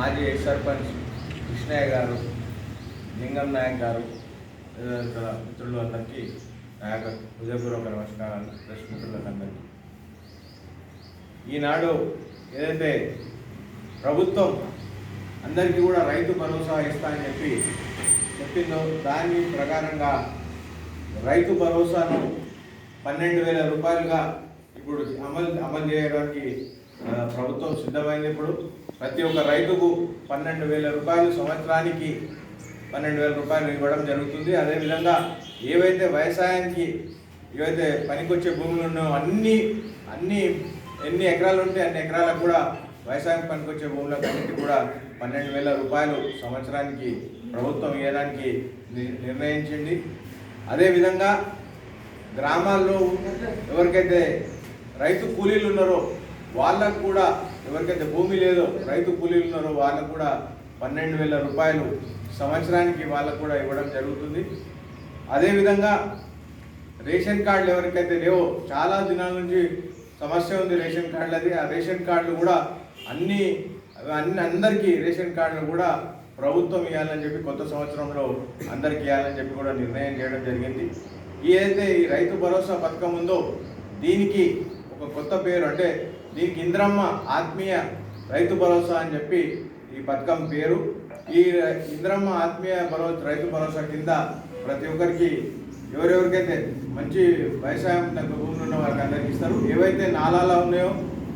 మాజీ ఎక్స్ సర్పంచ్ కృష్ణయ్య గారు లింగం నాయక్ గారు ఇతర మిత్రులు అందరికీ నా యొక్క హృదయపూర్వక నమస్కారాలు ప్రెస్ ఈనాడు ఏదైతే ప్రభుత్వం అందరికీ కూడా రైతు భరోసా ఇస్తా అని చెప్పి చెప్పిందో దాని ప్రకారంగా రైతు భరోసాను పన్నెండు వేల రూపాయలుగా ఇప్పుడు అమలు అమలు చేయడానికి ప్రభుత్వం సిద్ధమైంది ప్రతి ఒక్క రైతుకు పన్నెండు వేల రూపాయలు సంవత్సరానికి పన్నెండు వేల రూపాయలు ఇవ్వడం జరుగుతుంది. అదేవిధంగా ఏవైతే వ్యవసాయానికి ఏవైతే పనికొచ్చే భూములు ఉన్నాయో అన్ని అన్ని ఎన్ని ఎకరాలు ఉంటే అన్ని ఎకరాలకు కూడా వ్యవసాయం పనికొచ్చే భూములకు అన్నిటి కూడా పన్నెండు వేల రూపాయలు సంవత్సరానికి ప్రభుత్వం ఇవ్వడానికి ని- నిర్ణయించింది. అదేవిధంగా గ్రామాల్లో ఎవరికైతే రైతు కూలీలు ఉన్నారో వాళ్ళకు కూడా ఎవరికైతే భూమి లేదో రైతు కూలీలు ఉన్నారో వాళ్ళకు కూడా పన్నెండు వేల రూపాయలు సంవత్సరానికి వాళ్ళకు కూడా ఇవ్వడం జరుగుతుంది. అదేవిధంగా రేషన్ కార్డులు ఎవరికైతే లేవో చాలా దినాల నుంచి సమస్య ఉంది రేషన్ కార్డులది ఆ రేషన్ కార్డులు కూడా అన్ని అన్ని అందరికీ రేషన్ కార్డులు కూడా ప్రభుత్వం ఇవ్వాలని చెప్పి కొత్త సంవత్సరంలో అందరికీ ఇవ్వాలని చెప్పి కూడా నిర్ణయం చేయడం జరిగింది. ఏదైతే ఈ రైతు భరోసా పథకం ఉందో దీనికి ఒక కొత్త పేరు అంటే దీనికి ఇంద్రమ్మ ఆత్మీయ రైతు భరోసా అని చెప్పి ఈ పథకం పేరు. ఈ ఇంద్రమ్మ ఆత్మీయ భరోసా రైతు భరోసా కింద ప్రతి ఒక్కరికి ఎవరెవరికైతే మంచి వ్యవసాయం భూములు ఉన్న వారికి అందరికి ఇస్తారు. ఏవైతే నాలాలో ఉన్నాయో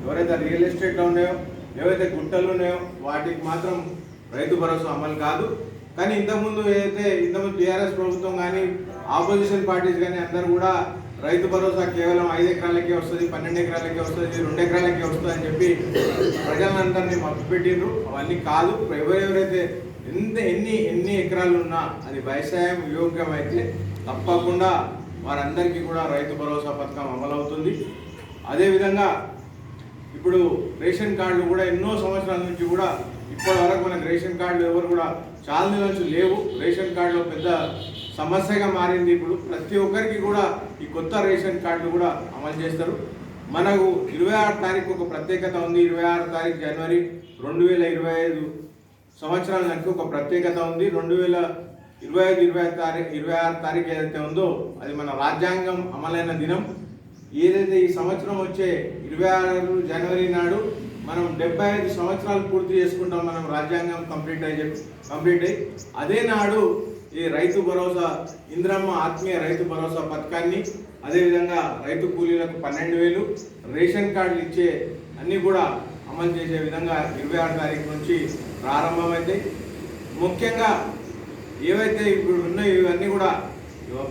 ఎవరైతే రియల్ ఎస్టేట్లో ఉన్నాయో ఏవైతే గుంటలు ఉన్నాయో వాటికి మాత్రం రైతు భరోసా అమలు కాదు. కానీ ఇంతకుముందు ఏదైతే ఇంతకుముందు టీఆర్ఎస్ ప్రభుత్వం కానీ ఆపోజిషన్ పార్టీస్ కానీ అందరూ కూడా రైతు భరోసా కేవలం ఐదు ఎకరాలకే వస్తుంది పన్నెండు ఎకరాలకే వస్తుంది రెండు ఎకరాలకే వస్తుంది అని చెప్పి ప్రజలందరినీ మభ్యపెట్టిండ్రు అవన్నీ కాదు ఎవరెవరైతే ఎంత ఎన్ని ఎన్ని ఎకరాలు ఉన్నా అది వ్యవసాయం యోగ్యమైతే అయితే తప్పకుండా వారందరికీ కూడా రైతు భరోసా పథకం అమలవుతుంది. అదేవిధంగా ఇప్పుడు రేషన్ కార్డులు కూడా ఎన్నో సంవత్సరాల నుంచి కూడా ఇప్పటి వరకు మనకు రేషన్ కార్డులు ఎవరు కూడా చాలా నెలల నుంచి లేవు. రేషన్ కార్డులో పెద్ద సమస్యగా మారింది. ఇప్పుడు ప్రతి ఒక్కరికి కూడా ఈ కొత్త రేషన్ కార్డులు కూడా అమలు చేస్తారు. మనకు ఇరవై ఆరు తారీఖు ఒక ప్రత్యేకత ఉంది. ఇరవై ఆరు తారీఖు జనవరి రెండు వేల ఇరవై ఐదు సంవత్సరాల ఒక ప్రత్యేకత ఉంది. రెండు వేల ఇరవై ఐదు ఇరవై ఆరు తారీఖు ఇరవై ఆరు తారీఖు ఏదైతే ఉందో అది మన రాజ్యాంగం అమలైన దినం. ఏదైతే ఈ సంవత్సరం వచ్చే ఇరవై ఆరు జనవరి నాడు మనం డెబ్బై ఐదు సంవత్సరాలు పూర్తి చేసుకుంటాం. మనం రాజ్యాంగం కంప్లీట్ అయ్యి కంప్లీట్ అయ్యి అదే నాడు ఈ రైతు భరోసా ఇంద్రమ్మ ఆత్మీయ రైతు భరోసా పథకాన్ని అదేవిధంగా రైతు కూలీలకు పన్నెండు వేలు రేషన్ కార్డులు ఇచ్చే అన్నీ కూడా అమలు చేసే విధంగా ఇరవై ఆరు తారీఖు నుంచి ప్రారంభమైతే ముఖ్యంగా ఏవైతే ఇప్పుడు ఉన్నాయో ఇవన్నీ కూడా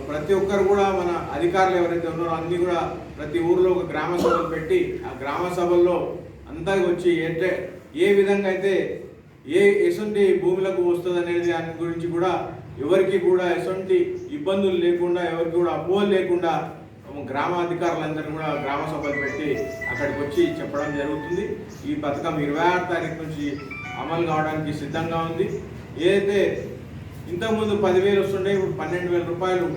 ప్రతి ఒక్కరు కూడా మన అధికారులు ఎవరైతే ఉన్నారో అన్ని కూడా ప్రతి ఊర్లో ఒక గ్రామ సభలు పెట్టి ఆ గ్రామ సభల్లో అంతా వచ్చి అంటే ఏ విధంగా అయితే ఏ ఎటువంటి భూములకు వస్తుంది అనేది దాని గురించి కూడా ఎవరికి కూడా ఎటువంటి ఇబ్బందులు లేకుండా ఎవరికి కూడా అపోహలు లేకుండా గ్రామాధికారులందరూ కూడా గ్రామ సభలు పెట్టి అక్కడికి వచ్చి చెప్పడం జరుగుతుంది. ఈ పథకం ఇరవై ఆరు తారీఖు నుంచి అమలు కావడానికి సిద్ధంగా ఉంది. ఏదైతే ఇంతకుముందు పదివేలు వస్తుండే ఇప్పుడు పన్నెండు వేల రూపాయలు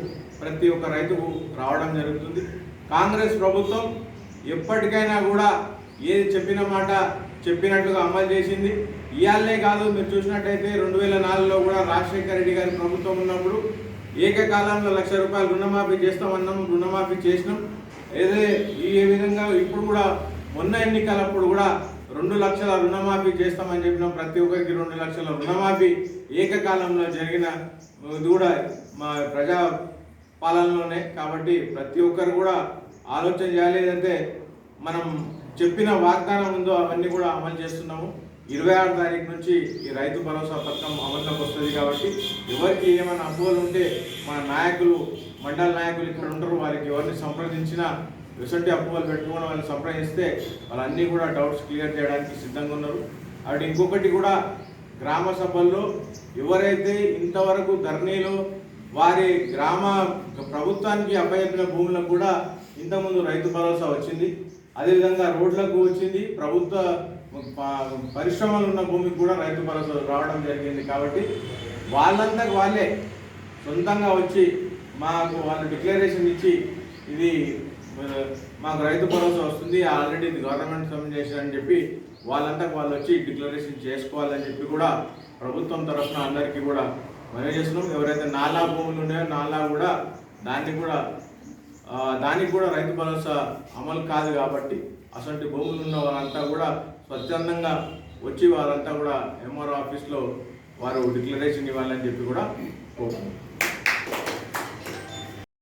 ప్రతి ఒక్క రైతుకు రావడం జరుగుతుంది. కాంగ్రెస్ ప్రభుత్వం ఎప్పటికైనా కూడా ఏది చెప్పిన మాట చెప్పినట్టుగా అమలు చేసింది. ఇవాళనే కాదు మీరు చూసినట్టయితే రెండు వేల నాలుగులో కూడా రాజశేఖర రెడ్డి గారి ప్రభుత్వం ఉన్నప్పుడు ఏకకాలంలో లక్ష రూపాయలు రుణమాఫీ చేస్తామన్నాము రుణమాఫీ చేసినాం. ఏదే ఈ విధంగా ఇప్పుడు కూడా మొన్న ఎన్నికలప్పుడు కూడా రెండు లక్షల రుణమాఫీ చేస్తామని చెప్పినాం. ప్రతి ఒక్కరికి రెండు లక్షల రుణమాఫీ ఏకకాలంలో జరిగిన ఇది కూడా మా ప్రజా పాలనలోనే. కాబట్టి ప్రతి ఒక్కరు కూడా ఆలోచన చేయాలి. ఏదంటే మనం చెప్పిన వాగ్దానం ఉందో అవన్నీ కూడా అమలు చేస్తున్నాము. ఇరవై ఆరు తారీఖు నుంచి ఈ రైతు భరోసా పథకం అమల్లోకి వస్తుంది కాబట్టి ఎవరికి ఏమైనా అపోహలు ఉంటే మన నాయకులు మండల నాయకులు ఇక్కడ ఉంటారు వారికి ఎవరిని సంప్రదించినా ఎటువంటి అప్రూవల్ పెట్టుకుని వాళ్ళని సంప్రదిస్తే వాళ్ళన్నీ కూడా డౌట్స్ క్లియర్ చేయడానికి సిద్ధంగా ఉన్నారు. అటు ఇంకొకటి కూడా గ్రామ సభల్లో ఎవరైతే ఇంతవరకు ధరణిలో వారి గ్రామ ప్రభుత్వానికి అప్పచెప్పిన భూములకు కూడా ఇంతకుముందు రైతు భరోసా వచ్చింది. అదేవిధంగా రోడ్లకు వచ్చింది. ప్రభుత్వ పరిశ్రమలు ఉన్న భూమికి కూడా రైతు భరోసా రావడం జరిగింది కాబట్టి వాళ్ళంతా వాళ్ళే సొంతంగా వచ్చి మాకు వాళ్ళు డిక్లరేషన్ ఇచ్చి ఇది మాకు రైతు భరోసా వస్తుంది. ఆల్రెడీ ఇది గవర్నమెంట్ సబ్మిట్ చేశారని చెప్పి వాళ్ళంతా వాళ్ళు వచ్చి డిక్లరేషన్ చేసుకోవాలని చెప్పి కూడా ప్రభుత్వం తరఫున అందరికీ కూడా మనం చేస్తున్నాం. ఎవరైతే నాలా భూములు ఉన్నాయో నాలా కూడా దాన్ని కూడా దానికి కూడా రైతు భరోసా అమలు కాదు కాబట్టి అసలు భూములు ఉన్న వారంతా కూడా స్వచ్ఛందంగా వచ్చి వారంతా కూడా ఎంఆర్ఓ ఆఫీస్లో వారు డిక్లరేషన్ ఇవ్వాలని చెప్పి కూడా కోరుకుంటున్నారు